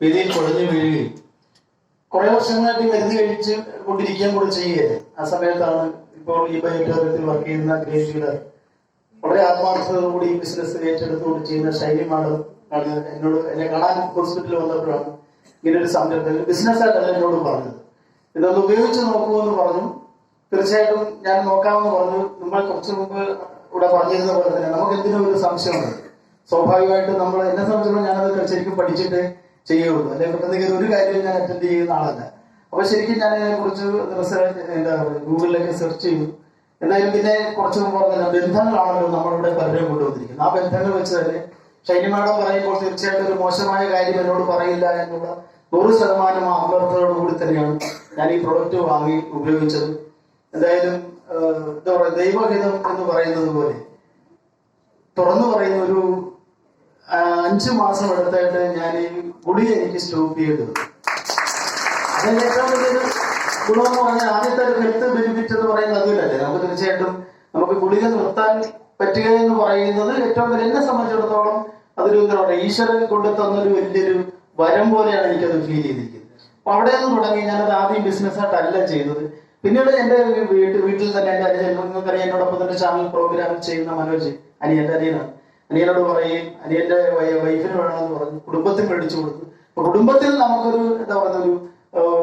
വേദിയിൽ കുഴഞ്ഞു വീഴുകയും. കുറെ വർഷങ്ങളായിട്ട് മരുന്ന് കഴിച്ച് കൊണ്ടിരിക്കാൻ കൂടെ ചെയ്യുകയായിരുന്നു ആ സമയത്താണ് ഇപ്പോൾ ഈ ബയോടെറിയത്തിൽ വർക്ക് ചെയ്യുന്ന ഗ്രേസിയുടെ വളരെ ആത്മാർത്ഥതയോടുകൂടി ബിസിനസ് ഏറ്റെടുത്തുകൊണ്ട് ചെയ്യുന്ന ശൈലി മാഡം എന്നോട് എന്നെ കാണാൻ ഹോസ്പിറ്റലിൽ വന്നപ്പോഴാണ് ഇങ്ങനെ ഒരു സംരംഭം ബിസിനസ് ആയിട്ടല്ല എന്നോട് പറഞ്ഞത്. ഇതൊന്ന് ഉപയോഗിച്ച് നോക്കുമെന്ന് പറഞ്ഞു. തീർച്ചയായിട്ടും ഞാൻ നോക്കാമെന്ന് പറഞ്ഞു. നമ്മൾ കുറച്ച് മുമ്പ് ഇവിടെ പറഞ്ഞിരുന്ന പോലെ തന്നെ നമുക്ക് എന്തിനും ഒരു സംശയമുണ്ട്. സ്വാഭാവികമായിട്ടും നമ്മൾ എന്നെ സംബന്ധിച്ചിടത്തോളം ഞാനത് ശരിക്കും പഠിച്ചിട്ട് ചെയ്യുള്ളൂ. അല്ലെ? പെട്ടെന്ന് ഒരു കാര്യം ഞാൻ അറ്റൻഡ് ചെയ്യുന്ന ആളല്ല. അപ്പൊ ശരിക്കും ഞാൻ കുറിച്ച് റിസർച്ച് എന്താ ഗൂഗിളിലൊക്കെ സെർച്ച് ചെയ്തു. എന്തായാലും പിന്നെ കുറച്ച് മുമ്പ് പറഞ്ഞാൽ ബന്ധങ്ങളാണല്ലോ നമ്മളിവിടെ പലരും കൊണ്ടുവന്നിരിക്കുന്നത്. ആ ബന്ധങ്ങൾ വെച്ച് തന്നെ ഷൈനി മാഡം പറയുമ്പോൾ തീർച്ചയായിട്ടും ഒരു മോശമായ കാര്യം എന്നോട് പറയില്ല എന്നുള്ള നൂറ് ശതമാനം ആത്മാർത്ഥതയോടുകൂടി തന്നെയാണ് ഞാൻ ഈ പ്രൊഡക്റ്റ് വാങ്ങി ഉപയോഗിച്ചത്. എന്തായാലും എന്താ പറയുക ദൈവഹിതം എന്ന് പറയുന്നത് പോലെ തുറന്നു പറയുന്ന ഒരു അഞ്ച് മാസം എടുത്തായിട്ട് ഞാൻ ഈ ഗുളിക എനിക്ക് സ്റ്റോപ്പ് ചെയ്തത് അതിന്റെ ഏറ്റവും വലിയൊരു ഗുണമെന്ന് പറഞ്ഞാൽ ആദ്യത്തെ ഒരു ഹെൽത്ത് ബെനിഫിറ്റ് എന്ന് പറയുന്നത് അതിലല്ലേ നമുക്ക് തീർച്ചയായിട്ടും നമുക്ക് ഗുളിക നിർത്താൻ പറ്റുക എന്ന് പറയുന്നത് ഏറ്റവും വലിയ എന്നെ സംബന്ധിച്ചിടത്തോളം അതൊരു എന്താ പറയുക ഈശ്വരൻ കൊണ്ടു തന്നൊരു വലിയൊരു വരം പോലെയാണ് എനിക്കത് ഫീൽ ചെയ്തിരിക്കുന്നത്. അപ്പൊ അവിടെ നിന്ന് തുടങ്ങി. ഞാനത് ആദ്യം ബിസിനസ്സായിട്ടല്ല ചെയ്തത്. പിന്നീട് എന്റെ വീട്ടിൽ വീട്ടിൽ തന്നെ എന്റെ അനുജൻ നിങ്ങൾക്കറിയാം എന്നോടൊപ്പം തന്നെ ചാനൽ പ്രോഗ്രാം ചെയ്യുന്ന മനോജ് അനിയന്റെ അനിയനാണ്. അനിയനോട് പറയുകയും അനിയന്റെ വൈഫിന് വേണമെന്ന് പറഞ്ഞു കുടുംബത്തിൽ മേടിച്ചു കൊടുത്തു. അപ്പൊ കുടുംബത്തിൽ നമുക്കൊരു എന്താ പറയുന്ന ഒരു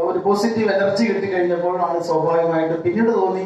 ഒരു പോസിറ്റീവ് എനർജി കിട്ടിക്കഴിഞ്ഞപ്പോഴാണ് സ്വാഭാവികമായിട്ട് പിന്നീട് തോന്നി